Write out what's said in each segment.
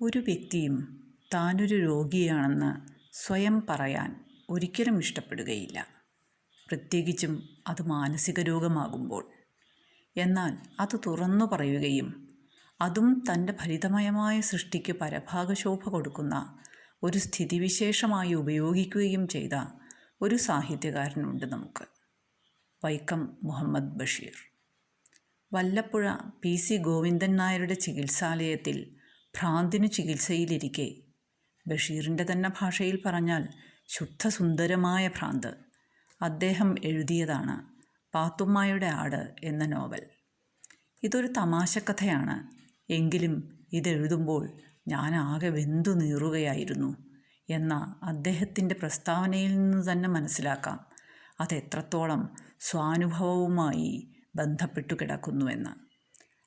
ഒരു വ്യക്തിയും താനൊരു രോഗിയാണെന്ന് സ്വയം പറയാൻ ഒരിക്കലും ഇഷ്ടപ്പെടുകയില്ല. പ്രത്യേകിച്ചും അത് മാനസിക രോഗമാകുമ്പോൾ. എന്നാൽ അത് തുറന്നു പറയുകയും അതും തന്റെ ഫലിതമയമായ സൃഷ്ടിക്ക് പരഭാഗശോഭ കൊടുക്കുന്ന ഒരു സ്ഥിതിവിശേഷമായി ഉപയോഗിക്കുകയും ചെയ്ത ഒരു സാഹിത്യകാരനുണ്ട് നമുക്ക്. വൈക്കം മുഹമ്മദ് ബഷീർ. വല്ലപ്പുഴ പി സി ഗോവിന്ദൻ നായരുടെ ചികിത്സാലയത്തിൽ ഭ്രാന്തിനു ചികിത്സയിലിരിക്കെ. ബഷീറിന്റെ തന്നെ ഭാഷയിൽ പറഞ്ഞാൽ ശുദ്ധസുന്ദരമായ ഭ്രാന്ത്. അദ്ദേഹം എഴുതിയതാണ് പാത്തുമ്മയുടെ ആട് എന്ന നോവൽ. ഇതൊരു തമാശക്കഥയാണ്. എങ്കിലും ഇതെഴുതുമ്പോൾ ഞാൻ ആകെ വെന്തു നീറുകയായിരുന്നു എന്ന അദ്ദേഹത്തിന്റെ പ്രസ്താവനയിൽ നിന്ന് തന്നെ മനസ്സിലാക്കാം. അതെത്രത്തോളം സ്വാനുഭവവുമായി ബന്ധപ്പെട്ടു കിടക്കുന്നുവെന്ന്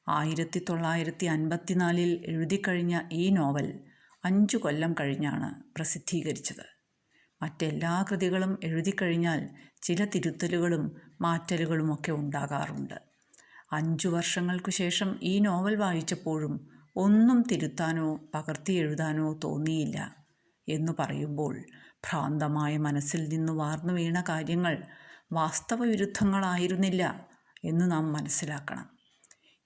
ആയിരത്തി തൊള്ളായിരത്തി അൻപത്തിനാലിൽ എഴുതിക്കഴിഞ്ഞ ഈ നോവൽ അഞ്ചു കൊല്ലം കഴിഞ്ഞാണ് പ്രസിദ്ധീകരിച്ചത്. മറ്റെല്ലാ കൃതികളും എഴുതിക്കഴിഞ്ഞാൽ ചില തിരുത്തലുകളും മാറ്റലുകളുമൊക്കെ ഉണ്ടാകാറുണ്ട്. അഞ്ചു വർഷങ്ങൾക്കു ശേഷം ഈ നോവൽ വായിച്ചപ്പോഴും ഒന്നും തിരുത്താനോ പകർത്തി എഴുതാനോ തോന്നിയില്ല എന്നു പറയുമ്പോൾ ഭ്രാന്തമായ മനസ്സിൽ നിന്ന് വാർന്നു വീണ കാര്യങ്ങൾ വാസ്തവവിരുദ്ധങ്ങളായിരുന്നില്ല എന്ന് നാം മനസ്സിലാക്കണം.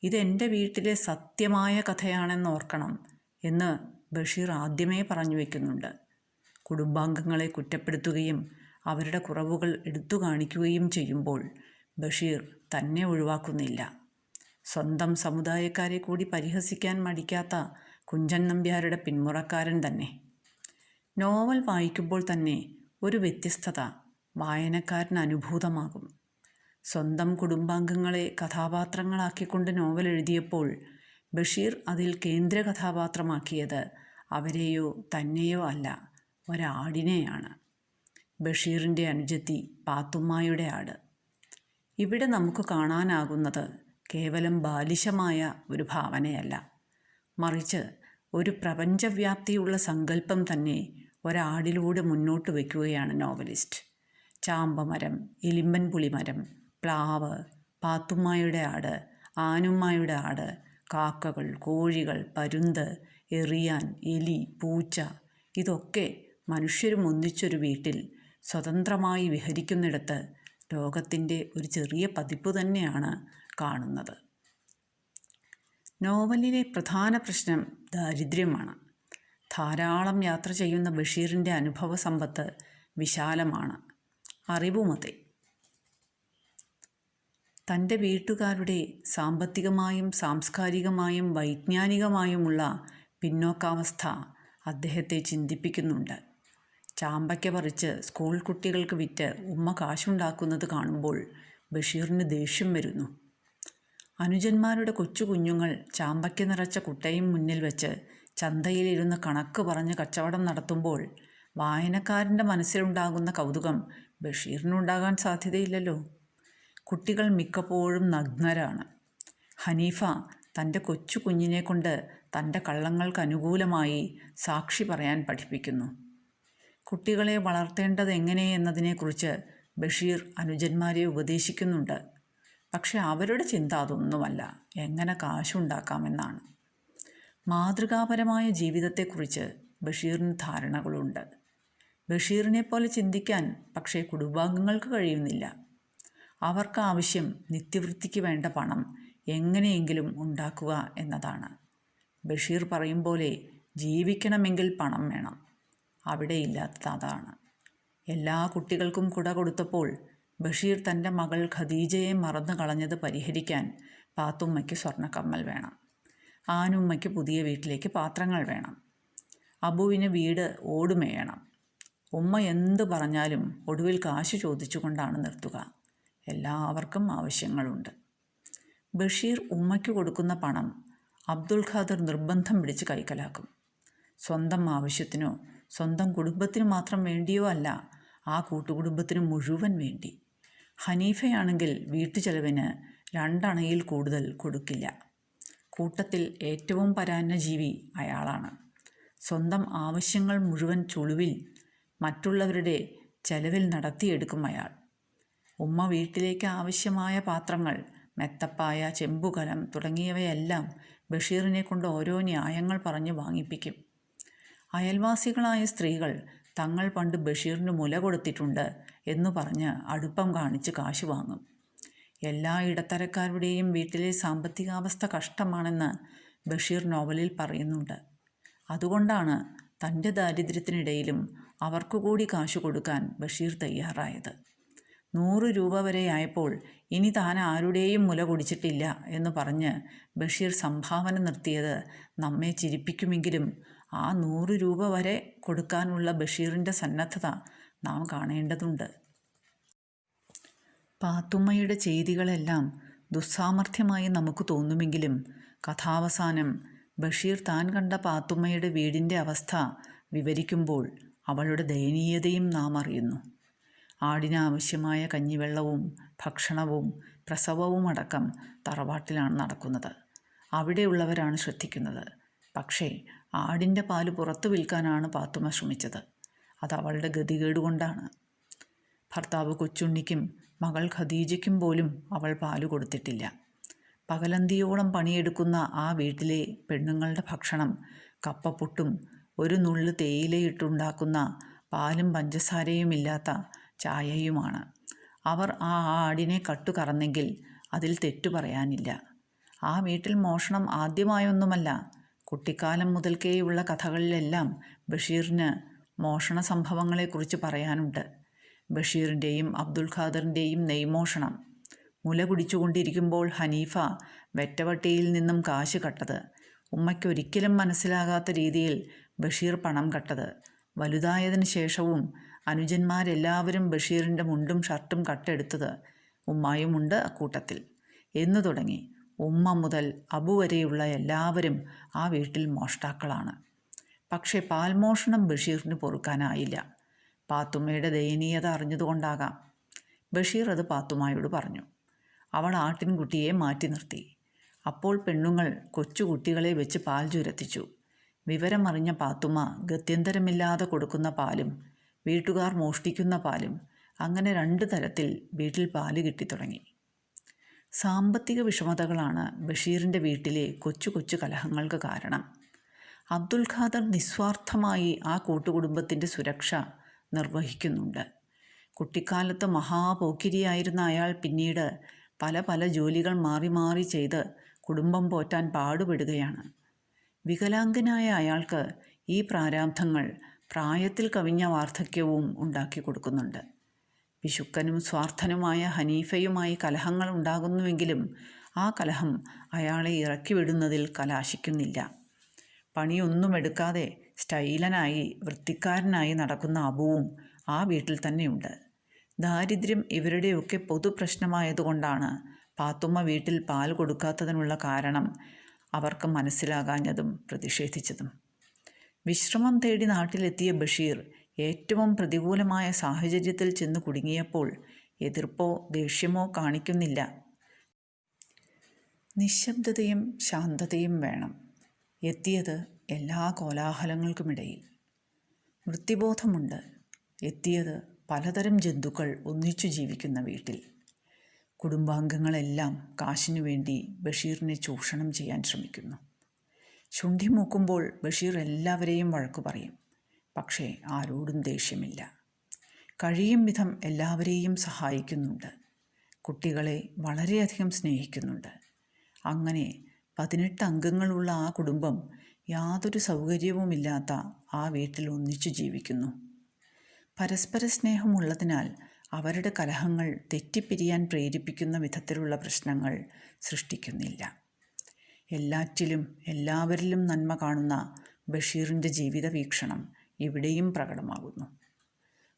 ഇതെന്റെ വീട്ടിലെ സത്യമായ കഥയാണെന്ന് ഓർക്കണം എന്ന് ബഷീർ ആദ്യമേ പറഞ്ഞു വയ്ക്കുന്നുണ്ട് കുടുംബാംഗങ്ങളെ കുറ്റപ്പെടുത്തുകയും അവരുടെ കുറവുകൾ എടുത്തു കാണിക്കുകയും ചെയ്യുമ്പോൾ ബഷീർ തന്നെ ഒഴിവാക്കുന്നില്ല. സ്വന്തം സമുദായക്കാരെ കൂടി പരിഹസിക്കാൻ മടിക്കാത്ത കുഞ്ചൻ നമ്പ്യാരുടെ പിന്മുറക്കാരൻ തന്നെ. നോവൽ വായിക്കുമ്പോൾ തന്നെ ഒരു വ്യത്യസ്തത വായനക്കാരന് അനുഭൂതമാകും. സ്വന്തം കുടുംബാംഗങ്ങളെ കഥാപാത്രങ്ങളാക്കിക്കൊണ്ട് നോവൽ എഴുതിയപ്പോൾ ബഷീർ അതിൽ കേന്ദ്ര കഥാപാത്രമാക്കിയത് അവരെയോ തന്നെയോ അല്ല ഒരാടിനെയാണ്. ബഷീറിന്റെ അനുജത്തി പാത്തുമ്മായുടെ ആട്. ഇവിടെ നമുക്ക് കാണാനാകുന്നത് കേവലം ബാലിശമായ ഒരു ഭാവനയല്ല. മറിച്ച് ഒരു പ്രപഞ്ചവ്യാപ്തിയുള്ള സങ്കല്പം തന്നെ ഒരാടിലൂടെ മുന്നോട്ട് വയ്ക്കുകയാണ് നോവലിസ്റ്റ്. ചാമ്പമരം എലിമ്പൻ പുളിമരം പ്ലാവ് പാത്തുമ്മായുടെ ആട് ആനുമ്മായുടെ ആട് കാക്കകൾ കോഴികൾ പരുന്ത് എറിയാൻ എലി പൂച്ച ഇതൊക്കെ മനുഷ്യരും ഒന്നിച്ചൊരു വീട്ടിൽ സ്വതന്ത്രമായി വിഹരിക്കുന്നിടത്ത് ലോകത്തിന്റെ ഒരു ചെറിയ പതിപ്പ് തന്നെയാണ് കാണുന്നത്. നോവലിലെ പ്രധാന പ്രശ്നം ദാരിദ്ര്യമാണ്. ധാരാളം യാത്ര ചെയ്യുന്ന ബഷീറിന്റെ അനുഭവ സമ്പത്ത് വിശാലമാണ്. അറിവുമതെ. തന്റെ വീട്ടുകാരുടെ സാമ്പത്തികമായും സാംസ്കാരികമായും വൈജ്ഞാനികമായുമുള്ള പിന്നോക്കാവസ്ഥ അദ്ദേഹത്തെ ചിന്തിപ്പിക്കുന്നുണ്ട്. ചാമ്പയ്ക്ക പറിച്ച് സ്കൂൾ കുട്ടികൾക്ക് വിറ്റ് ഉമ്മ കാശുണ്ടാക്കുന്നത് കാണുമ്പോൾ ബഷീറിന് ദേഷ്യം വരുന്നു. അനുജന്മാരുടെ കൊച്ചു കുഞ്ഞുങ്ങൾ ചാമ്പയ്ക്ക നിറച്ച കുട്ടയും മുന്നിൽ വെച്ച് ചന്തയിലിരുന്ന് കണക്ക് പറഞ്ഞ് കച്ചവടം നടത്തുമ്പോൾ വായനക്കാരന്റെ മനസ്സിലുണ്ടാകുന്ന കൗതുകം ബഷീറിനുണ്ടാകാൻ സാധ്യതയില്ലല്ലോ. കുട്ടികൾ മിക്കപ്പോഴും നഗ്നരാണ്. ഹനീഫ തന്റെ കൊച്ചു കുഞ്ഞിനെ കൊണ്ട് തന്റെ കള്ളങ്ങൾക്ക് അനുകൂലമായി സാക്ഷി പറയാൻ പഠിപ്പിക്കുന്നു. കുട്ടികളെ വളർത്തേണ്ടത് എങ്ങനെ എന്നതിനെക്കുറിച്ച് ബഷീർ അനുജന്മാരെ ഉപദേശിക്കുന്നുണ്ട്. പക്ഷെ അവരുടെ ചിന്ത അതൊന്നുമല്ല. എങ്ങനെ കാശുണ്ടാക്കാമെന്നാണ്. മാതൃകാപരമായ ജീവിതത്തെക്കുറിച്ച് ബഷീറിന് ധാരണകളുണ്ട്. ബഷീറിനെ പോലെ ചിന്തിക്കാൻ പക്ഷേ കുടുംബാംഗങ്ങൾക്ക് കഴിയുന്നില്ല. അവർക്ക് ആവശ്യം നിത്യവൃത്തിക്ക് വേണ്ട പണം എങ്ങനെയെങ്കിലും ഉണ്ടാക്കുക എന്നതാണ്. ബഷീർ പറയും പോലെ ജീവിക്കണമെങ്കിൽ പണം വേണം. അവിടെ ഇല്ലാത്തത് അതാണ്. എല്ലാ കുട്ടികൾക്കും കുട കൊടുത്തപ്പോൾ ബഷീർ തന്റെ മകൾ ഖദീജയെ മറന്നു കളഞ്ഞത് പരിഹരിക്കാൻ പാത്തുമ്മയ്ക്ക് സ്വർണക്കമ്മൽ വേണം. ആനുമ്മയ്ക്ക് പുതിയ വീട്ടിലേക്ക് പാത്രങ്ങൾ വേണം. അബുവിന് വീട് ഓടുമേയണം. ഉമ്മ എന്ത് പറഞ്ഞാലും ഒടുവിൽ കാശ് ചോദിച്ചുകൊണ്ടാണ് നിർത്തുക. എല്ലാവർക്കും ആവശ്യങ്ങളുണ്ട്. ബഷീർ ഉമ്മയ്ക്ക് കൊടുക്കുന്ന പണം അബ്ദുൽ ഖാദർ നിർബന്ധം പിടിച്ച് കൈക്കലാക്കും. സ്വന്തം ആവശ്യത്തിനോ സ്വന്തം കുടുംബത്തിന് മാത്രം വേണ്ടിയോ അല്ല ആ കൂട്ടുകുടുംബത്തിന് മുഴുവൻ വേണ്ടി. ഹനീഫയാണെങ്കിൽ വീട്ടുചെലവിന് രണ്ടണയിൽ കൂടുതൽ കൊടുക്കില്ല. കൂട്ടത്തിൽ ഏറ്റവും പരാന്നജീവി അയാളാണ്. സ്വന്തം ആവശ്യങ്ങൾ മുഴുവൻ ചുളിവിൽ മറ്റുള്ളവരുടെ ചെലവിൽ നടത്തിയെടുക്കും അയാൾ. ഉമ്മ വീട്ടിലേക്ക് ആവശ്യമായ പാത്രങ്ങൾ മെത്തപ്പായ ചെമ്പുകലം തുടങ്ങിയവയെല്ലാം ബഷീറിനെ കൊണ്ട് ഓരോ ന്യായങ്ങൾ പറഞ്ഞ് വാങ്ങിപ്പിക്കും. അയൽവാസികളായ സ്ത്രീകൾ തങ്ങൾ പണ്ട് ബഷീറിന് മുല കൊടുത്തിട്ടുണ്ട് എന്ന് പറഞ്ഞ് അടുപ്പം കാണിച്ച് കാശ് വാങ്ങും. എല്ലാ ഇടത്തരക്കാരുടെയും വീട്ടിലെ സാമ്പത്തികാവസ്ഥ കഷ്ടമാണെന്ന് ബഷീർ നോവലിൽ പറയുന്നുണ്ട്. അതുകൊണ്ടാണ് തന്റെ ദാരിദ്ര്യത്തിനിടയിലും അവർക്കു കൂടി കാശ് കൊടുക്കാൻ ബഷീർ തയ്യാറായത്. നൂറ് രൂപ വരെയായപ്പോൾ ഇനി താൻ ആരുടെയും മുല കുടിച്ചിട്ടില്ല എന്ന് പറഞ്ഞ് ബഷീർ സംഭാവന നിർത്തിയത് നമ്മെ ചിരിപ്പിക്കുമെങ്കിലും ആ നൂറ് രൂപ വരെ കൊടുക്കാനുള്ള ബഷീറിന്റെ സന്നദ്ധത നാം കാണേണ്ടതുണ്ട്. പാത്തുമ്മയുടെ ചെയ്തികളെല്ലാം ദുസ്സാമർഥ്യമായി നമുക്ക് തോന്നുമെങ്കിലും കഥാവസാനം ബഷീർ താൻ കണ്ട പാത്തുമ്മയുടെ വീടിന്റെ അവസ്ഥ വിവരിക്കുമ്പോൾ അവളുടെ ദയനീയതയും നാം അറിയുന്നു. ആടിനാവശ്യമായ കഞ്ഞിവെള്ളവും ഭക്ഷണവും പ്രസവവും അടക്കം തറവാട്ടിലാണ് നടക്കുന്നത്. അവിടെയുള്ളവരാണ് ശ്രദ്ധിക്കുന്നത്. പക്ഷേ ആടിന്റെ പാൽ പുറത്തു വിൽക്കാനാണ് പാത്തുമ്മ ശ്രമിച്ചത്. അത് അവളുടെ ഗതികേട് കൊണ്ടാണ് ഭർത്താവ് കൊച്ചുണ്ണിക്കും മകൾ ഖദീജയ്ക്കും പോലും അവൾ പാൽ കൊടുത്തിട്ടില്ല. പകലന്തിയോളം പണിയെടുക്കുന്ന ആ വീട്ടിലെ പെണ്ണുങ്ങളുടെ ഭക്ഷണം കപ്പപ്പുട്ടും ഒരു നുള്ളു തേയിലയിട്ടുണ്ടാക്കുന്ന പാലും പഞ്ചസാരയും ഇല്ലാത്ത ചായയുമാണ്. അവർ ആ ആടിനെ കട്ടു കറന്നെങ്കിൽ അതിൽ തെറ്റു പറയാനില്ല. ആ വീട്ടിൽ മോഷണം ആദ്യമായൊന്നുമല്ല. കുട്ടിക്കാലം മുതൽക്കേയുള്ള കഥകളിലെല്ലാം ബഷീറിന് മോഷണ സംഭവങ്ങളെക്കുറിച്ച് പറയാനുണ്ട്. ബഷീറിന്റെയും അബ്ദുൽ ഖാദറിന്റെയും നെയ്മോഷണം. മുല കുടിച്ചുകൊണ്ടിരിക്കുമ്പോൾ ഹനീഫ വെറ്റവട്ടിയിൽ നിന്നും കാശ് കട്ടത്. ഉമ്മയ്ക്കൊരിക്കലും മനസ്സിലാകാത്ത രീതിയിൽ ബഷീർ പണം കട്ടത്. വലുതായതിനു ശേഷവും അനുജന്മാരെല്ലാവരും ബഷീറിന്റെ മുണ്ടും ഷർട്ടും കട്ടെടുത്തത് ഉമ്മായുമുണ്ട് അക്കൂട്ടത്തിൽ. എന്നു തുടങ്ങി. ഉമ്മ മുതൽ അബു വരെയുള്ള എല്ലാവരും ആ വീട്ടിൽ മോഷ്ടാക്കളാണ്. പക്ഷേ പാൽമോഷണം ബഷീറിന് പൊറുക്കാനായില്ല. പാത്തുമ്മയുടെ ദയനീയത അറിഞ്ഞതുകൊണ്ടാകാം. ബഷീർ അത് പാത്തുമ്മയോട് പറഞ്ഞു. അവൾ ആട്ടിൻകുട്ടിയെ മാറ്റി നിർത്തി. അപ്പോൾ പെണ്ണുങ്ങൾ കൊച്ചുകുട്ടികളെ വെച്ച് പാൽ ചുരത്തിച്ചു. വിവരമറിഞ്ഞ പാത്തുമ്മ ഗത്യന്തരമില്ലാതെ കൊടുക്കുന്ന പാലും വീട്ടുകാർ മോഷ്ടിക്കുന്ന പാലും അങ്ങനെ രണ്ട് തരത്തിൽ വീട്ടിൽ പാൽ കിട്ടിത്തുടങ്ങി. സാമ്പത്തിക വിഷമതകളാണ് ബഷീറിന്റെ വീട്ടിലെ കൊച്ചു കൊച്ചു കലഹങ്ങൾക്ക് കാരണം. അബ്ദുൽ ഖാദർ നിസ്വാർത്ഥമായി ആ കൂട്ടുകുടുംബത്തിന്റെ സുരക്ഷ നിർവഹിക്കുന്നുണ്ട്. കുട്ടിക്കാലത്ത് മഹാപോക്കിരിയായിരുന്ന അയാൾ പിന്നീട് പല പല ജോലികൾ മാറി മാറി ചെയ്ത് കുടുംബം പോറ്റാൻ പാടുപെടുകയാണ്. വികലാംഗനായ അയാൾക്ക് ഈ പ്രാരാബ്ധങ്ങൾ പ്രായത്തിൽ കവിഞ്ഞ വാർദ്ധക്യവും ഉണ്ടാക്കി കൊടുക്കുന്നുണ്ട്. വിശുക്കനും സ്വാർത്ഥനുമായ ഹനീഫയുമായി കലഹങ്ങൾ ഉണ്ടാകുന്നുവെങ്കിലും ആ കലഹം അയാളെ ഇറക്കി വിടുന്നതിൽ കലാശിക്കുന്നില്ല. പണിയൊന്നും എടുക്കാതെ സ്റ്റൈലനായി വൃത്തിക്കാരനായി നടക്കുന്ന അബുവും ആ വീട്ടിൽ തന്നെയുണ്ട്. ദാരിദ്ര്യം ഇവരുടെയൊക്കെ പൊതുപ്രശ്നമായതുകൊണ്ടാണ് പാത്തുമ്മ വീട്ടിൽ പാൽ കൊടുക്കാത്തതിനുള്ള കാരണം അവർക്ക് മനസ്സിലാകാഞ്ഞതും പ്രതിഷേധിച്ചതും. വിശ്രമം തേടി നാട്ടിലെത്തിയ ബഷീർ ഏറ്റവും പ്രതികൂലമായ സാഹചര്യത്തിൽ ചെന്ന് കുടുങ്ങിയപ്പോൾ എതിർപ്പോ ദേഷ്യമോ കാണിക്കുന്നില്ല. നിശബ്ദതയും ശാന്തതയും വേണം. എത്തിയത് എല്ലാ കോലാഹലങ്ങൾക്കുമിടയിൽ. വൃത്തിബോധമുണ്ട്. എത്തിയത് പലതരം ജന്തുക്കൾ ഒന്നിച്ചു ജീവിക്കുന്ന വീട്ടിൽ. കുടുംബാംഗങ്ങളെല്ലാം കാശിനു വേണ്ടി ബഷീറിനെ ചൂഷണം ചെയ്യാൻ ശ്രമിക്കുന്നു. ശുണ്ഠി മൂക്കുമ്പോൾ ബഷീർ എല്ലാവരെയും വഴക്കു പറയും. പക്ഷേ ആരോടും ദേഷ്യമില്ല. കഴിയും വിധം എല്ലാവരെയും സഹായിക്കുന്നുണ്ട്. കുട്ടികളെ വളരെയധികം സ്നേഹിക്കുന്നുണ്ട്. അങ്ങനെ പതിനെട്ട് അംഗങ്ങളുള്ള ആ കുടുംബം യാതൊരു സൗകര്യവുമില്ലാത്ത ആ വീട്ടിൽ ഒന്നിച്ചു ജീവിക്കുന്നു. പരസ്പര സ്നേഹമുള്ളതിനാൽ അവരുടെ കലഹങ്ങൾ തെറ്റിപ്പിരിയാൻ പ്രേരിപ്പിക്കുന്ന വിധത്തിലുള്ള പ്രശ്നങ്ങൾ സൃഷ്ടിക്കുന്നില്ല. എല്ലാറ്റിലും എല്ലാവരിലും നന്മ കാണുന്ന ബഷീറിന്റെ ജീവിത വീക്ഷണം ഇവിടെയും പ്രകടമാകുന്നു.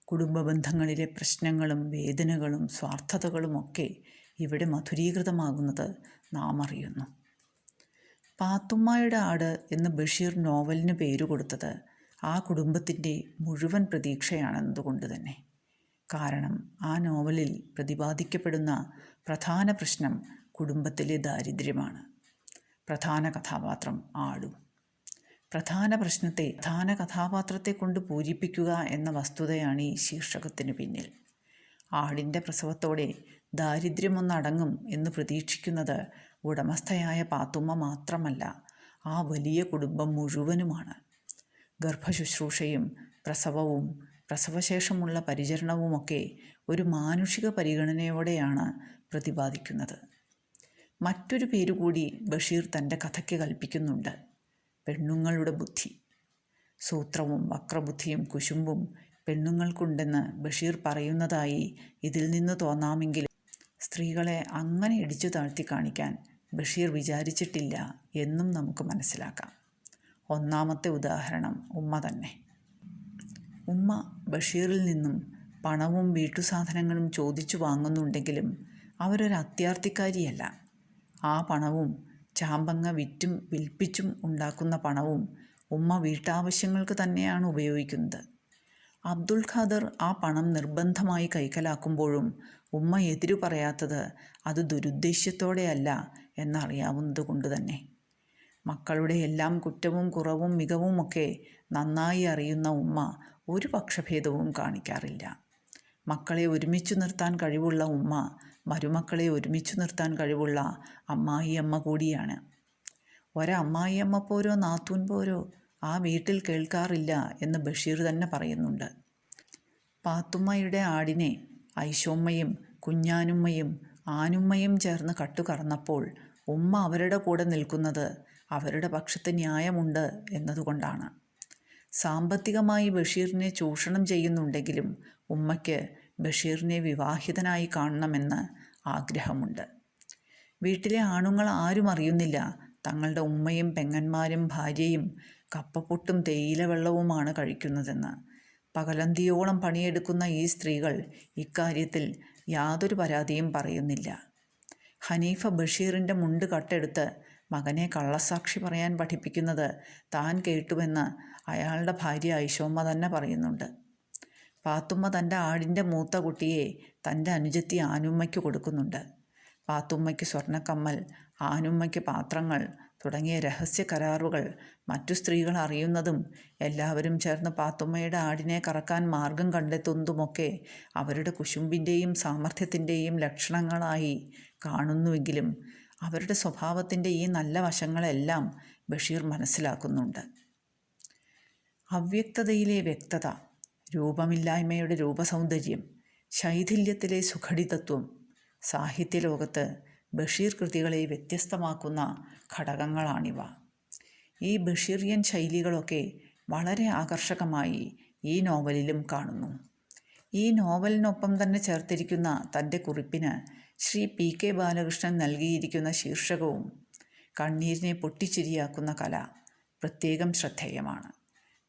കുടുംബ ബന്ധങ്ങളിലെ പ്രശ്നങ്ങളും വേദനകളും സ്വാർത്ഥതകളുമൊക്കെ ഇവിടെ മധുരീകൃതമാകുന്നത് നാം അറിയുന്നു. പാത്തുമ്മയുടെ ആട് എന്ന് ബഷീർ നോവലിന് പേരു കൊടുത്തത് ആ കുടുംബത്തിന്റെ മുഴുവൻ പ്രതീക്ഷയാണെന്നതുകൊണ്ട് തന്നെ. കാരണം ആ നോവലിൽ പ്രതിപാദിക്കപ്പെടുന്ന പ്രധാന പ്രശ്നം കുടുംബത്തിലെ ദാരിദ്ര്യമാണ്. പ്രധാന കഥാപാത്രം ആടും. പ്രധാന പ്രശ്നത്തെ പ്രധാന കഥാപാത്രത്തെ കൊണ്ട് പൂരിപ്പിക്കുക എന്ന വസ്തുതയാണ് ഈ ശീർഷകത്തിന് പിന്നിൽ. ആടിന്റെ പ്രസവത്തോടെ ദാരിദ്ര്യമൊന്നടങ്ങും എന്ന് പ്രതീക്ഷിക്കുന്നത് ഉടമസ്ഥയായ പാത്തുമ്മ മാത്രമല്ല ആ വലിയ കുടുംബം മുഴുവനുമാണ്. ഗർഭശുശ്രൂഷയും പ്രസവവും പ്രസവശേഷമുള്ള പരിചരണവുമൊക്കെ ഒരു മാനുഷിക പരിഗണനയോടെയാണ് പ്രതിപാദിക്കുന്നത്. മറ്റൊരു പേരുകൂടി ബഷീർ തന്റെ കഥയ്ക്ക് കൽപ്പിക്കുന്നുണ്ട്. പെണ്ണുങ്ങളുടെ ബുദ്ധി. സൂത്രവും വക്രബുദ്ധിയും കുശുമ്പും പെണ്ണുങ്ങൾക്കുണ്ടെന്ന് ബഷീർ പറയുന്നതായി ഇതിൽ നിന്ന് തോന്നാമെങ്കിലും സ്ത്രീകളെ അങ്ങനെ ഇടിച്ചു താഴ്ത്തി കാണിക്കാൻ ബഷീർ വിചാരിച്ചിട്ടില്ല എന്നും നമുക്ക് മനസ്സിലാക്കാം. ഒന്നാമത്തെ ഉദാഹരണം ഉമ്മ തന്നെ. ഉമ്മ ബഷീറിൽ നിന്നും പണവും വീട്ടുസാധനങ്ങളും ചോദിച്ചു വാങ്ങുന്നുണ്ടെങ്കിലും അവരൊരു അത്യാർത്ഥിക്കാരിയല്ല. ആ പണവും ചാമ്പങ്ങ വിറ്റും വിൽപ്പിച്ചും ഉണ്ടാക്കുന്ന പണവും ഉമ്മ വീട്ടാവശ്യങ്ങൾക്ക് തന്നെയാണ് ഉപയോഗിക്കുന്നത്. അബ്ദുൽ ഖാദർ ആ പണം നിർബന്ധമായി കൈക്കലാക്കുമ്പോഴും ഉമ്മ എതിരു പറയാത്തത് അത് ദുരുദ്ദേശ്യത്തോടെയല്ല എന്നറിയാവുന്നത് കൊണ്ട് തന്നെ. മക്കളുടെ എല്ലാം കുറ്റവും കുറവും മികവുമൊക്കെ നന്നായി അറിയുന്ന ഉമ്മ ഒരു പക്ഷഭേദവും കാണിക്കാറില്ല. മക്കളെ ഒരുമിച്ച് നിർത്താൻ കഴിവുള്ള ഉമ്മ മരുമക്കളെ ഒരുമിച്ച് നിർത്താൻ കഴിവുള്ള അമ്മായിയമ്മ കൂടിയാണ്. ഒരമ്മായിയമ്മ പോരോ നാത്തൂൻ പോരോ ആ വീട്ടിൽ കേൾക്കാറില്ല എന്ന് ബഷീർ തന്നെ പറയുന്നുണ്ട്. പാത്തുമ്മയുടെ ആടിനെ ഐശോമ്മയും കുഞ്ഞാനുമ്മയും ആനുമ്മയും ചേർന്ന് കട്ടുകറന്നപ്പോൾ ഉമ്മ അവരുടെ കൂടെ നിൽക്കുന്നത് അവരുടെ പക്ഷത്ത് ന്യായമുണ്ട് എന്നതുകൊണ്ടാണ്. സാമ്പത്തികമായി ബഷീറിനെ ചൂഷണം ചെയ്യുന്നുണ്ടെങ്കിലും ഉമ്മയ്ക്ക് ബഷീറിനെ വിവാഹിതനായി കാണണമെന്ന് ആഗ്രഹമുണ്ട്. വീട്ടിലെ ആണുങ്ങൾ ആരും അറിയുന്നില്ല. തങ്ങളുടെ ഉമ്മയും പെങ്ങന്മാരും ഭാര്യയും കപ്പപ്പൊട്ടും തേയില വെള്ളവുമാണ് കഴിക്കുന്നതെന്ന്. പകലന്തിയോളം പണിയെടുക്കുന്ന ഈ സ്ത്രീകൾ ഇക്കാര്യത്തിൽ യാതൊരു പരാതിയും പറയുന്നില്ല. ഹനീഫ ബഷീറിന്റെ മുണ്ട് കട്ടെടുത്ത് മകനെ കള്ളസാക്ഷി പറയാൻ പഠിപ്പിക്കുന്നത് താൻ കേട്ടുവെന്ന് അയാളുടെ ഭാര്യ ഐശോമ്മ തന്നെ പറയുന്നുണ്ട്. പാത്തുമ്മ തന്റെ ആടിന്റെ മൂത്ത കുട്ടിയെ തന്റെ അനുജത്തി ആനുമ്മയ്ക്ക് കൊടുക്കുന്നുണ്ട്. പാത്തുമ്മയ്ക്ക് സ്വർണക്കമ്മൽ ആനുമ്മയ്ക്ക് പാത്രങ്ങൾ തുടങ്ങിയ രഹസ്യ കരാറുകൾ മറ്റു സ്ത്രീകൾ അറിയുന്നതും എല്ലാവരും ചേർന്ന് പാത്തുമ്മയുടെ ആടിനെ കറക്കാൻ മാർഗം കണ്ടെത്തുന്നതുമൊക്കെ അവരുടെ കുശുമ്പിന്റെയും സാമർഥ്യത്തിന്റെയും ലക്ഷണങ്ങളായി കാണുന്നുവെങ്കിലും അവരുടെ സ്വഭാവത്തിന്റെ ഈ നല്ല വശങ്ങളെല്ലാം ബഷീർ മനസ്സിലാക്കുന്നുണ്ട്. അവ്യക്തതയിലെ വ്യക്തത രൂപമില്ലായ്മയുടെ രൂപസൗന്ദര്യം ശൈഥില്യത്തിലെ സുഘടിതത്വം സാഹിത്യലോകത്ത് ബഷീർ കൃതികളെ വ്യത്യസ്തമാക്കുന്ന ഘടകങ്ങളാണിവ. ഈ ബഷീറിയൻ ശൈലികളൊക്കെ വളരെ ആകർഷകമായി ഈ നോവലിലും കാണുന്നു. ഈ നോവലിനൊപ്പം തന്നെ ചേർത്തിരിക്കുന്ന തന്റെ കുറിപ്പിന് ശ്രീ പി കെ ബാലകൃഷ്ണൻ നൽകിയിരിക്കുന്ന ശീർഷകവും കണ്ണീരിനെ പൊട്ടിച്ചിരിയാക്കുന്ന കല പ്രത്യേകം ശ്രദ്ധേയമാണ്.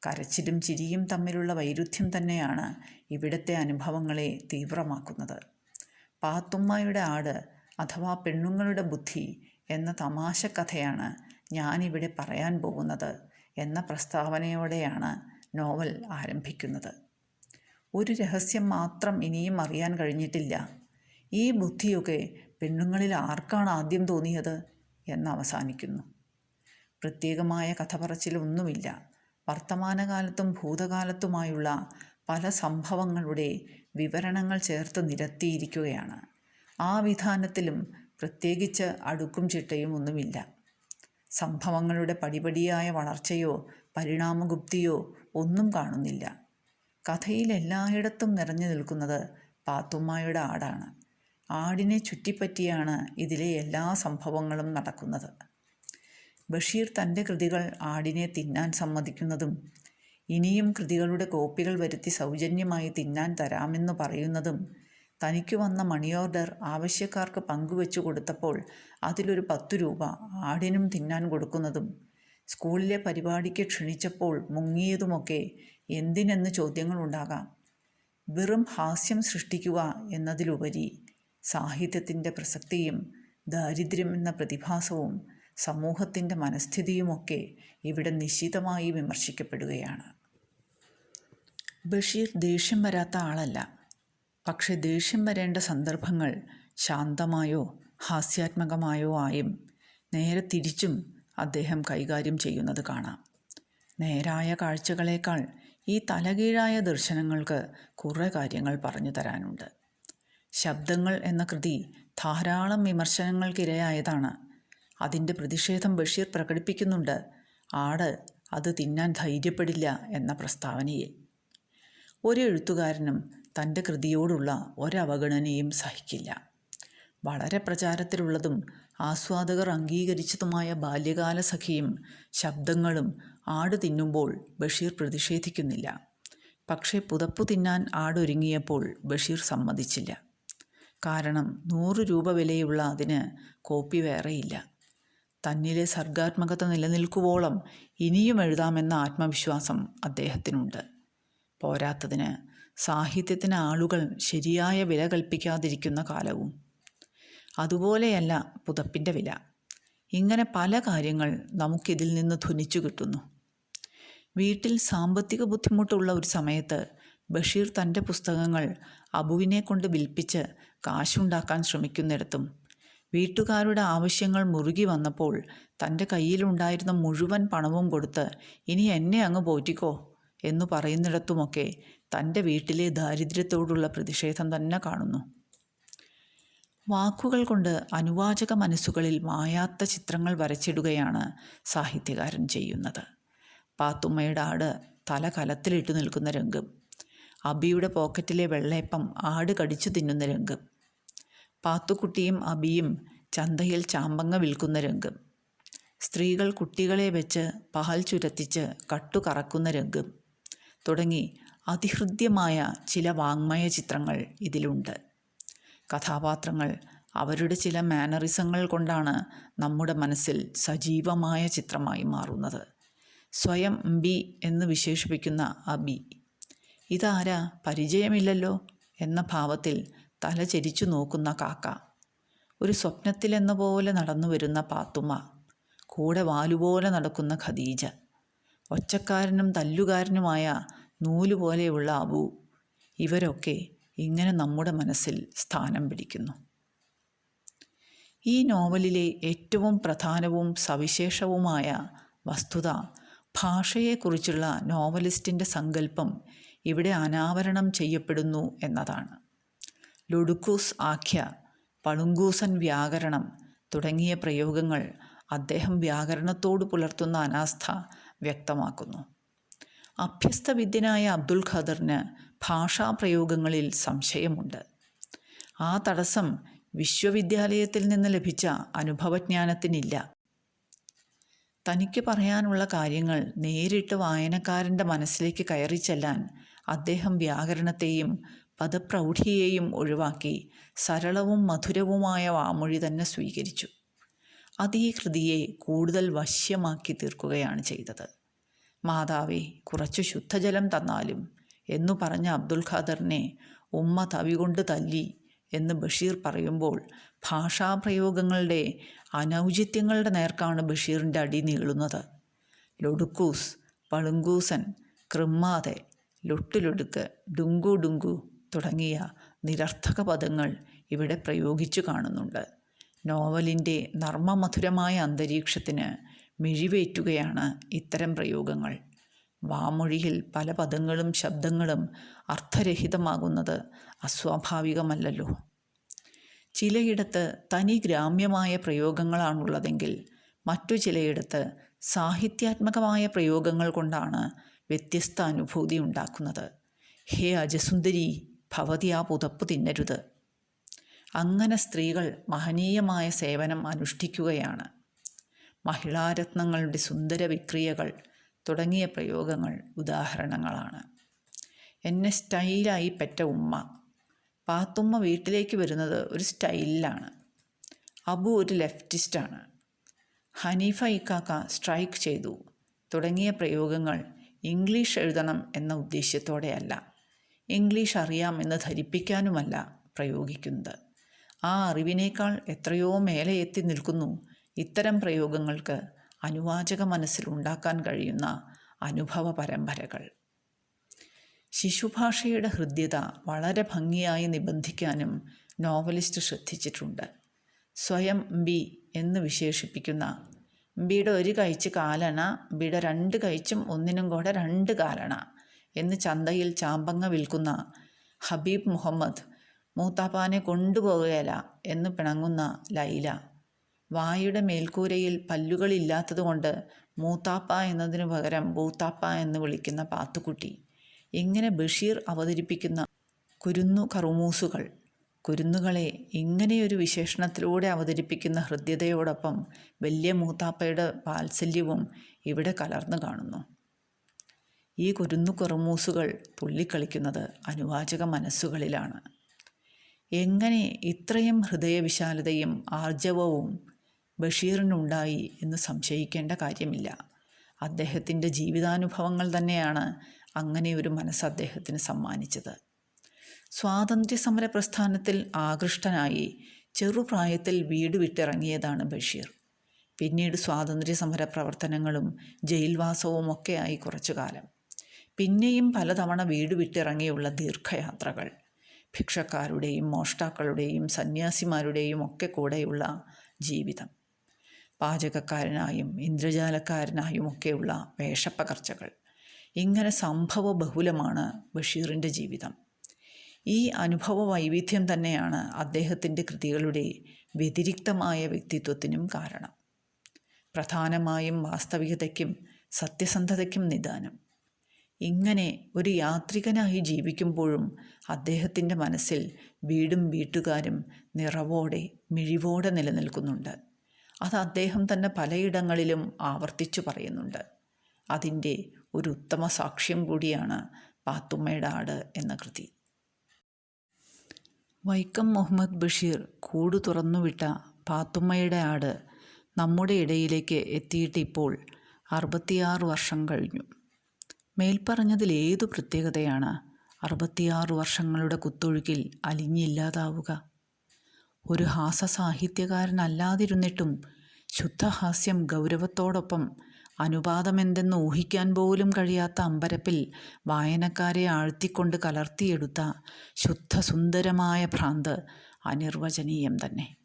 കരച്ചിലും ചിരിയും തമ്മിലുള്ള വൈരുദ്ധ്യം തന്നെയാണ് ഇവിടുത്തെ അനുഭവങ്ങളെ തീവ്രമാക്കുന്നത്. പാത്തുമ്മയുടെ ആട് അഥവാ പെണ്ണുങ്ങളുടെ ബുദ്ധി എന്ന തമാശ കഥയാണ് ഞാനിവിടെ പറയാൻ പോകുന്നത് എന്ന പ്രസ്താവനയോടെയാണ് നോവൽ ആരംഭിക്കുന്നത്. ഒരു രഹസ്യം മാത്രം ഇനിയും അറിയാൻ കഴിഞ്ഞിട്ടില്ല. ഈ ബുദ്ധിയൊക്കെ പെണ്ണുങ്ങളിൽ ആർക്കാണ് ആദ്യം തോന്നിയത് എന്ന് അവസാനിക്കുന്നു. പ്രത്യേകമായ കഥ പറച്ചിലൊന്നുമില്ല വർത്തമാനകാലത്തും ഭൂതകാലത്തുമായുള്ള പല സംഭവങ്ങളുടെ വിവരണങ്ങൾ ചേർത്ത് നിരത്തിയിരിക്കുകയാണ്. ആ വിധാനത്തിലും പ്രത്യേകിച്ച് അടുക്കും ചിട്ടയും ഒന്നുമില്ല. സംഭവങ്ങളുടെ പടിപടിയായ വളർച്ചയോ പരിണാമഗുപ്തിയോ ഒന്നും കാണുന്നില്ല. കഥയിൽ എല്ലായിടത്തും നിറഞ്ഞു നിൽക്കുന്നത് പാത്തുമ്മയുടെ ആടാണ്. ആടിനെ ചുറ്റിപ്പറ്റിയാണ് ഇതിലെ എല്ലാ സംഭവങ്ങളും നടക്കുന്നത്. ബഷീർ തന്റെ കൃതികൾ ആടിനെ തിന്നാൻ സമ്മതിക്കുന്നതും ഇനിയും കൃതികളുടെ കോപ്പികൾ വരുത്തി സൗജന്യമായി തിന്നാൻ തരാമെന്ന് പറയുന്നതും തനിക്ക് വന്ന മണി ഓർഡർ ആവശ്യക്കാർക്ക് പങ്കുവെച്ചു കൊടുത്തപ്പോൾ അതിലൊരു പത്തു രൂപ ആടിനും തിന്നാൻ കൊടുക്കുന്നതും സ്കൂളിലെ പരിപാടിക്ക് ക്ഷണിച്ചപ്പോൾ മുങ്ങിയതുമൊക്കെ എന്തിനെന്ന് ചോദ്യങ്ങളുണ്ടാകാം വെറും ഹാസ്യം സൃഷ്ടിക്കുക എന്നതിലുപരി സാഹിത്യത്തിന്റെ പ്രസക്തിയും ദാരിദ്ര്യം എന്ന പ്രതിഭാസവും സമൂഹത്തിന്റെ മനസ്ഥിതിയുമൊക്കെ ഇവിടെ നിശിതമായി വിമർശിക്കപ്പെടുകയാണ്. ബഷീർ ദേഷ്യം വരാത്ത ആളല്ല. പക്ഷെ ദേഷ്യം വരേണ്ട സന്ദർഭങ്ങൾ ശാന്തമായോ ഹാസ്യാത്മകമായോ ആയും നേരെ തിരിച്ചും അദ്ദേഹം കൈകാര്യം ചെയ്യുന്നത് കാണാം. നേരായ കാഴ്ചകളേക്കാൾ ഈ തലകീഴായ ദർശനങ്ങൾക്ക് കുറേ കാര്യങ്ങൾ പറഞ്ഞു തരാനുണ്ട്. ശബ്ദങ്ങൾ എന്ന കൃതി ധാരാളം വിമർശനങ്ങൾക്കിരയായതാണ് അതിന്റെ പ്രതിഷേധം ബഷീർ പ്രകടിപ്പിക്കുന്നുണ്ട്. ആട് അത് തിന്നാൻ ധൈര്യപ്പെടില്ല എന്ന പ്രസ്താവനയിൽ. ഒരു എഴുത്തുകാരനും തന്റെ കൃതിയോടുള്ള ഒരവഗണനയും സഹിക്കില്ല. വളരെ പ്രചാരത്തിലുള്ളതും ആസ്വാദകർ അംഗീകരിച്ചതുമായ ബാല്യകാല സഖിയും ശബ്ദങ്ങളും ആട് തിന്നുമ്പോൾ ബഷീർ പ്രതിഷേധിക്കുന്നില്ല. പക്ഷേ പുതപ്പു തിന്നാൻ ആടൊരുങ്ങിയപ്പോൾ ബഷീർ സമ്മതിച്ചില്ല. കാരണം നൂറ് രൂപ വിലയുള്ള അതിന് കോപ്പി വേറെയില്ല. തന്നിലെ സർഗാത്മകത നിലനിൽക്കുവോളം ഇനിയും എഴുതാമെന്ന ആത്മവിശ്വാസം അദ്ദേഹത്തിനുണ്ട്. പോരാത്തതിന് സാഹിത്യത്തിന് ആളുകൾ ശരിയായ വില കൽപ്പിക്കാതിരിക്കുന്ന കാലവും. അതുപോലെയല്ല പുതപ്പിന്റെ വില. ഇങ്ങനെ പല കാര്യങ്ങൾ നമുക്കിതിൽ നിന്ന് ധ്വനിച്ചു കിട്ടുന്നു. വീട്ടിൽ സാമ്പത്തിക ബുദ്ധിമുട്ടുള്ള ഒരു സമയത്ത് ബഷീർ തന്റെ പുസ്തകങ്ങൾ അബുവിനെ കൊണ്ട് വിൽപ്പിച്ച് കാശുണ്ടാക്കാൻ ശ്രമിക്കുന്നിടത്തും വീട്ടുകാരുടെ ആവശ്യങ്ങൾ മുറുകി വന്നപ്പോൾ തന്റെ കയ്യിലുണ്ടായിരുന്ന മുഴുവൻ പണവും കൊടുത്ത് ഇനി എന്നെ അങ്ങ് പോറ്റിക്കോ എന്നു പറയുന്നിടത്തുമൊക്കെ തന്റെ വീട്ടിലെ ദാരിദ്ര്യത്തോടുള്ള പ്രതിഷേധം തന്നെ കാണുന്നു. വാക്കുകൾ കൊണ്ട് അനുവാചക മനസ്സുകളിൽ മായാത്ത ചിത്രങ്ങൾ വരച്ചിടുകയാണ് സാഹിത്യകാരൻ ചെയ്യുന്നത്. പാത്തുമ്മയുടെ ആട് തല കലത്തിലിട്ട് നിൽക്കുന്ന രംഗം അബിയുടെ പോക്കറ്റിലെ വെള്ളയപ്പം ആട് കടിച്ചു തിന്നുന്ന രംഗം പാത്തുക്കുട്ടിയും അബിയും ചന്തയിൽ ചാമ്പങ്ങ വിൽക്കുന്ന രംഗം. സ്ത്രീകൾ കുട്ടികളെ വെച്ച് പഹൽ ചുരത്തിച്ച് കട്ടുകറക്കുന്ന രംഗം. തുടങ്ങി അതിഹൃദ്യമായ ചില വാങ്മയ ചിത്രങ്ങൾ ഇതിലുണ്ട്. കഥാപാത്രങ്ങൾ അവരുടെ ചില മാനറിസങ്ങൾ കൊണ്ടാണ് നമ്മുടെ മനസ്സിൽ സജീവമായ ചിത്രമായി മാറുന്നത്. സ്വയം ബി എന്ന് വിശേഷിപ്പിക്കുന്ന അബി. ഇതാരാ? പരിചയമില്ലല്ലോ? എന്ന ഭാവത്തിൽ തല ചരിച്ചു നോക്കുന്ന കാക്ക. ഒരു സ്വപ്നത്തിലെന്ന പോലെ നടന്നു വരുന്ന പാത്തുമ്മ. കൂടെ വാലുപോലെ നടക്കുന്ന ഖദീജ. ഒച്ചക്കാരനും തല്ലുകാരനുമായ നൂലുപോലെയുള്ള അബു. ഇവരൊക്കെ ഇങ്ങനെ നമ്മുടെ മനസ്സിൽ സ്ഥാനം പിടിക്കുന്നു. ഈ നോവലിലെ ഏറ്റവും പ്രധാനവും സവിശേഷവുമായ വസ്തുത ഭാഷയെക്കുറിച്ചുള്ള നോവലിസ്റ്റിന്റെ സങ്കല്പം ഇവിടെ അനാവരണം ചെയ്യപ്പെടുന്നു എന്നതാണ്. ലുഡുക്കൂസ് ആഖ്യ പളുങ്കൂസൻ വ്യാകരണം തുടങ്ങിയ പ്രയോഗങ്ങൾ അദ്ദേഹം വ്യാകരണത്തോട് പുലർത്തുന്ന അനാസ്ഥ വ്യക്തമാക്കുന്നു. അഭ്യസ്തവിദ്യനായ അബ്ദുൽ ഖദറിന് ഭാഷാപ്രയോഗങ്ങളിൽ സംശയമുണ്ട്. ആ തടസ്സം വിശ്വവിദ്യാലയത്തിൽ നിന്ന് ലഭിച്ച അനുഭവജ്ഞാനത്തിനില്ല. തനിക്ക് പറയാനുള്ള കാര്യങ്ങൾ നേരിട്ട് വായനക്കാരന്റെ മനസ്സിലേക്ക് കയറി ചെല്ലാൻ അദ്ദേഹം വ്യാകരണത്തെയും പദപ്രൗഢിയെയും ഒഴിവാക്കി സരളവും മധുരവുമായ വാമൊഴി തന്നെ സ്വീകരിച്ചു. അത് ഈ കൃതിയെ കൂടുതൽ വശ്യമാക്കി തീർക്കുകയാണ് ചെയ്തത്. മാതാവേ കുറച്ചു ശുദ്ധജലം തന്നാലും എന്നു പറഞ്ഞ അബ്ദുൽ ഖാദറിനെ ഉമ്മ തവി കൊണ്ട് തല്ലി എന്ന് ബഷീർ പറയുമ്പോൾ ഭാഷാപ്രയോഗങ്ങളുടെ അനൗചിത്യങ്ങളുടെ നേർക്കാണ് ബഷീറിന്റെ അടി നീളുന്നത്. ലൊടുക്കൂസ് പളുങ്കൂസൻ ക്രിമ്മാതെ ലൊട്ടിലൊടുക്ക് ഡുങ്കു ഡുങ്കു തുടങ്ങിയ നിരർത്ഥക പദങ്ങൾ ഇവിടെ പ്രയോഗിച്ചു കാണുന്നുണ്ട്. നോവലിന്റെ നർമ്മമധുരമായ അന്തരീക്ഷത്തിന് മിഴിവേറ്റുകയാണ് ഇത്തരം പ്രയോഗങ്ങൾ. വാമൊഴിയിൽ പല പദങ്ങളും ശബ്ദങ്ങളും അർത്ഥരഹിതമാകുന്നത് അസ്വാഭാവികമല്ലല്ലോ. ചിലയിടത്ത് തനി ഗ്രാമ്യമായ പ്രയോഗങ്ങളാണുള്ളതെങ്കിൽ മറ്റു ചിലയിടത്ത് സാഹിത്യാത്മകമായ പ്രയോഗങ്ങൾ കൊണ്ടാണ് വ്യത്യസ്ത അനുഭൂതി ഉണ്ടാക്കുന്നത്. ഹേ അജസുന്ദരി ഭവതി ആ അങ്ങനെ സ്ത്രീകൾ മഹനീയമായ സേവനം അനുഷ്ഠിക്കുകയാണ്. മഹിളാരത്നങ്ങളുടെ സുന്ദര വിക്രിയകൾ തുടങ്ങിയ പ്രയോഗങ്ങൾ ഉദാഹരണങ്ങളാണ്. എന്നെ സ്റ്റൈലായി പെറ്റ ഉമ്മ. പാത്തുമ്മ വീട്ടിലേക്ക് വരുന്നത് ഒരു സ്റ്റൈലിലാണ്. അബു ഒരു ലെഫ്റ്റിസ്റ്റാണ്. ഹനീഫ ഇക്കാക്ക സ്ട്രൈക്ക് ചെയ്തു. തുടങ്ങിയ പ്രയോഗങ്ങൾ ഇംഗ്ലീഷ് എഴുതണം എന്ന ഉദ്ദേശ്യത്തോടെയല്ല. ഇംഗ്ലീഷ് അറിയാമെന്ന് ധരിപ്പിക്കാനുമല്ല പ്രയോഗിക്കുന്നത്. ആ അറിവിനേക്കാൾ എത്രയോ മേലെ എത്തി നിൽക്കുന്നു ഇത്തരം പ്രയോഗങ്ങൾക്ക് അനുവാചക മനസ്സിൽ ഉണ്ടാക്കാൻ കഴിയുന്ന അനുഭവ പരമ്പരകൾ. ശിശുഭാഷയുടെ ഹൃദ്യത വളരെ ഭംഗിയായി നിബന്ധിക്കാനും നോവലിസ്റ്റ് ശ്രദ്ധിച്ചിട്ടുണ്ട്. സ്വയം ബി എന്ന് വിശേഷിപ്പിക്കുന്ന ബിയുടെ ഒരു കഴിച്ച് കാലണ ബിയുടെ രണ്ട് കഴിച്ചും ഒന്നിനും കൂടെ രണ്ട് കാലണ എന്ന് ചന്തയിൽ ചാമ്പങ്ങ വിൽക്കുന്ന ഹബീബ് മുഹമ്മദ് മൂത്താപ്പാനെ കൊണ്ടുപോകുകയല്ല എന്ന് പിണങ്ങുന്ന ലൈല. വായുടെ മേൽക്കൂരയിൽ പല്ലുകളില്ലാത്തതുകൊണ്ട് മൂത്താപ്പ എന്നതിനു പകരം ബൂത്താപ്പ എന്ന് വിളിക്കുന്ന പാത്തുക്കുട്ടി. ഇങ്ങനെ ബഷീർ അവതരിപ്പിക്കുന്ന കുരുന്നു കറുമൂസുകൾ. കുരുന്നുകളെ ഇങ്ങനെയൊരു വിശേഷണത്തിലൂടെ അവതരിപ്പിക്കുന്ന ഹൃദ്യതയോടൊപ്പം വലിയ മൂത്താപ്പയുടെ വാത്സല്യവും ഇവിടെ കലർന്നു കാണുന്നു. ഈ കുരുന്നു കുറമൂസുകൾ തുള്ളിക്കളിക്കുന്നത് അനുവാചക മനസ്സുകളിലാണ്. എങ്ങനെ ഇത്രയും ഹൃദയവിശാലതയും ആർജവവും ബഷീറിനുണ്ടായി എന്ന് സംശയിക്കേണ്ട കാര്യമില്ല. അദ്ദേഹത്തിന്റെ ജീവിതാനുഭവങ്ങൾ തന്നെയാണ് അങ്ങനെ ഒരു മനസ്സ് അദ്ദേഹത്തിന് സമ്മാനിച്ചത്. സ്വാതന്ത്ര്യസമര പ്രസ്ഥാനത്തിൽ ആകൃഷ്ടനായി ചെറുപ്രായത്തിൽ വീട് വിട്ടിറങ്ങിയതാണ് ബഷീർ. പിന്നീട് സ്വാതന്ത്ര്യസമര പ്രവർത്തനങ്ങളും ജയിൽവാസവും ഒക്കെയായി കുറച്ചു കാലം പിന്നെയും പലതവണ വീട് വിട്ടിറങ്ങിയുള്ള ദീർഘയാത്രകൾ. ഭിക്ഷക്കാരുടെയും മോഷ്ടാക്കളുടെയും സന്യാസിമാരുടെയും ഒക്കെ കൂടെയുള്ള ജീവിതം. പാചകക്കാരനായും ഇന്ദ്രജാലക്കാരനായും ഒക്കെയുള്ള വേഷപ്പകർച്ചകൾ. ഇങ്ങനെ സംഭവ ബഹുലമാണ് ബഷീറിന്റെ ജീവിതം. ഈ അനുഭവ വൈവിധ്യം തന്നെയാണ് അദ്ദേഹത്തിന്റെ കൃതികളുടെ വ്യതിരിക്തമായ വ്യക്തിത്വത്തിനും കാരണം. പ്രധാനമായും വാസ്തവികതയ്ക്കും സത്യസന്ധതയ്ക്കും നിദാനം. ഇങ്ങനെ ഒരു യാത്രികനായി ജീവിക്കുമ്പോഴും അദ്ദേഹത്തിന്റെ മനസ്സിൽ വീടും വീട്ടുകാരും നിറവോടെ മിഴിവോടെ നിലനിൽക്കുന്നുണ്ട്. അത് അദ്ദേഹം തന്നെ പലയിടങ്ങളിലും ആവർത്തിച്ചു പറയുന്നുണ്ട്. അതിന്റെ ഒരു ഉത്തമ സാക്ഷ്യം കൂടിയാണ് പാത്തുമ്മയുടെ ആട് എന്ന കൃതി. വൈക്കം മുഹമ്മദ് ബഷീർ കൂട് തുറന്നുവിട്ട പാത്തുമ്മയുടെ ആട് നമ്മുടെ ഇടയിലേക്ക് എത്തിയിട്ട് ഇപ്പോൾ അറുപത്തിയാറ് വർഷം കഴിഞ്ഞു. മേൽപ്പറഞ്ഞതിൽ ഏതു പ്രത്യേകതയാണ്? അറുപത്തിയാറ് വർഷങ്ങളുടെ കുത്തൊഴുക്കിൽ അലിഞ്ഞില്ലാതാവുക. ഒരു ഹാസ സാഹിത്യകാരനല്ലാതിരുന്നിട്ടും ശുദ്ധഹാസ്യം ഗൗരവത്തോടൊപ്പം അനുപാതമെന്തെന്ന് ഊഹിക്കാൻ പോലും കഴിയാത്ത അമ്പരപ്പിൽ വായനക്കാരെ ആഴ്ത്തിക്കൊണ്ട് കലർത്തിയെടുത്ത ശുദ്ധസുന്ദരമായ ഭ്രാന്ത് അനിർവചനീയം തന്നെ.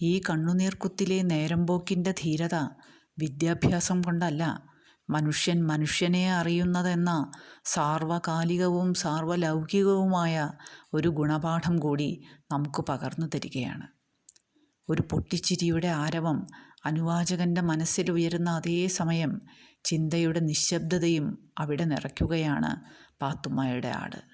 ഈ കണ്ണുനീർക്കുത്തിലെ നേരമ്പോക്കിന്റെ ധീരത വിദ്യാഭ്യാസം കൊണ്ടല്ല മനുഷ്യൻ മനുഷ്യനെ അറിയുന്നതെന്ന സാർവകാലികവും സാർവലൗകികവുമായ ഒരു ഗുണപാഠം കൂടി നമുക്ക് പകർന്നു തരികയാണ്. ഒരു പൊട്ടിച്ചിരിയുടെ ആരവം അനുവാചകന്റെ മനസ്സിൽ ഉയരുന്ന അതേ സമയം ചിന്തയുടെ നിശബ്ദതയും അവിടെ നിറയ്ക്കുകയാണ് പാത്തുമ്മയുടെ ആട്.